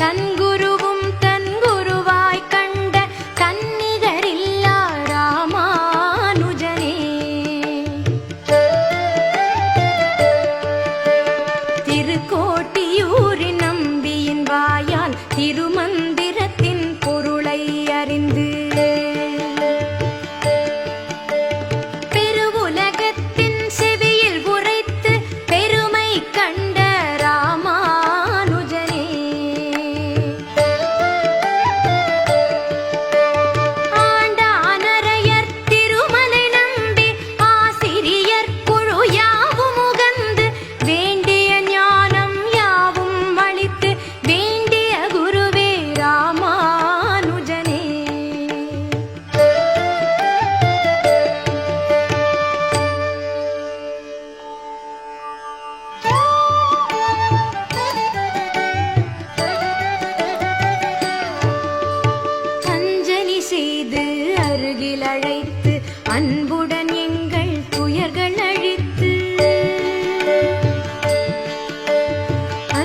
கண்கள்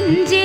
நெஞ்சே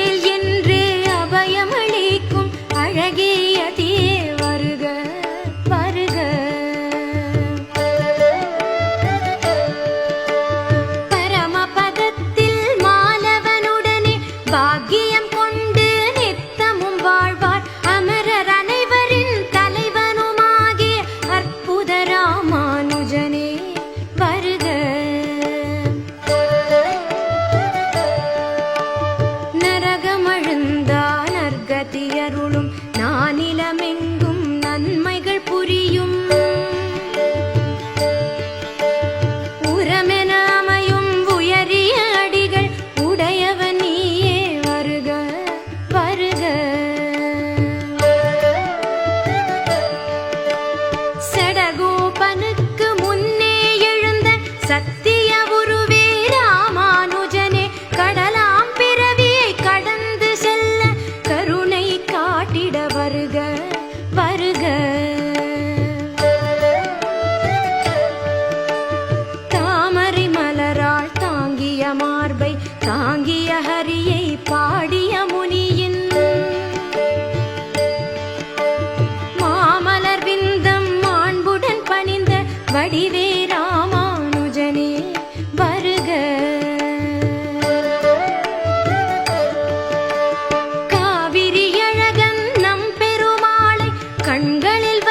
Ven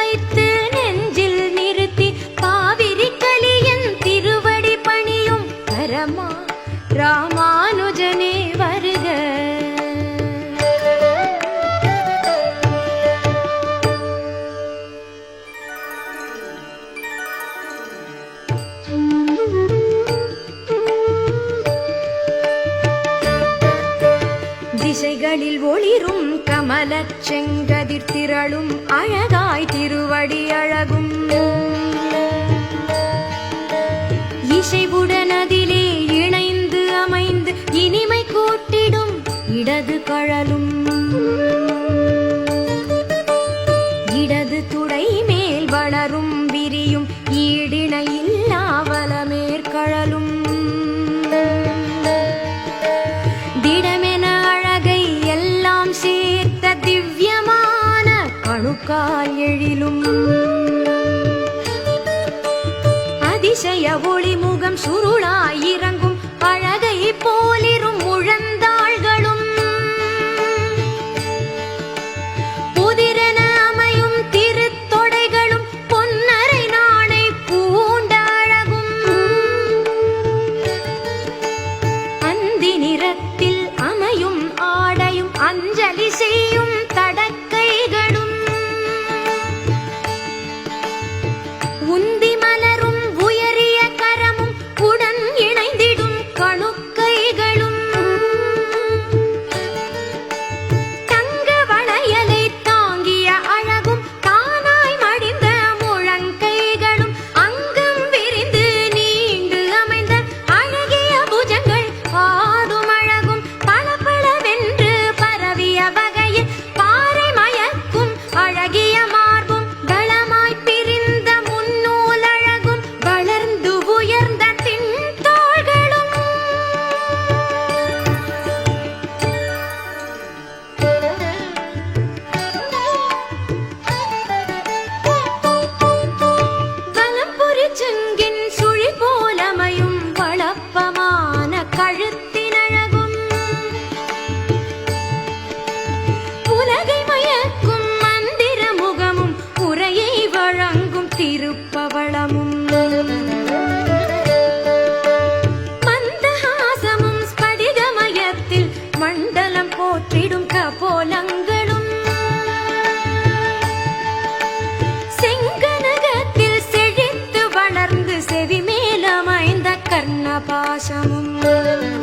திசைகளில் ஒளிரும் கமல செங்கதிர் திரளும் அழகாய் திருவடி அழகும். இசைவுடன் அதிலே இணைந்து அமைந்து இனிமை கூட்டிடும் இடது கழலும். தெரியும் அதிசய ஒளிமுகம் சுருளாயிரங்க ఆకాశముందు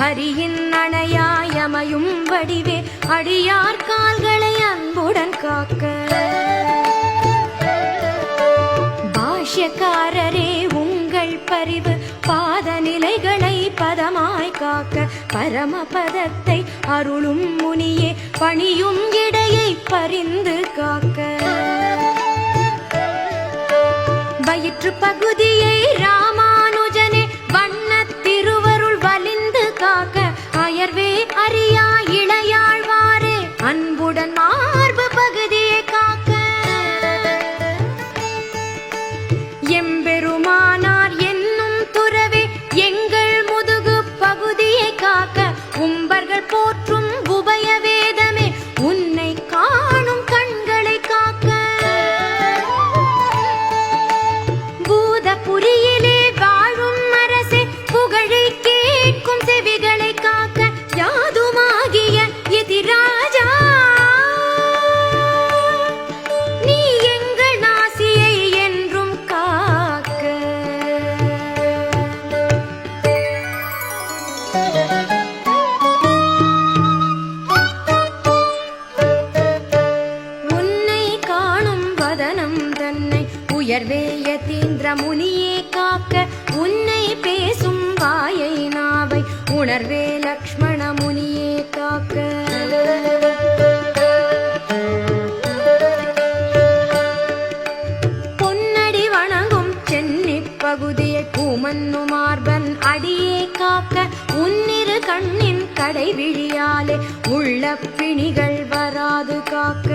ஹரியின் அணையாயமையும் வடிவே அடியார் கால்களை அன்புடன் காக்க. பாஷ்யக்காரரே உங்கள் பரிவு பாதநிலைகளை பதமாய் காக்க. பரமபதத்தை அருளும் முனியே பணியும் இடையை பரிந்து காக்க. வயிற்று பகுதியை ராமா அன்புடன் உணர்வேயத்தீந்திர முனியே காக்க உன்னை பேசும் வாயை நாவை உணர்வே லக்ஷ்மண முனியே காக்க பகுதியை பூமன்னு மார்பன் அடியே காக்க உன்னிரு கண்ணின் கடை விழியாலே உள்ள பிணிகள் வராது காக்க.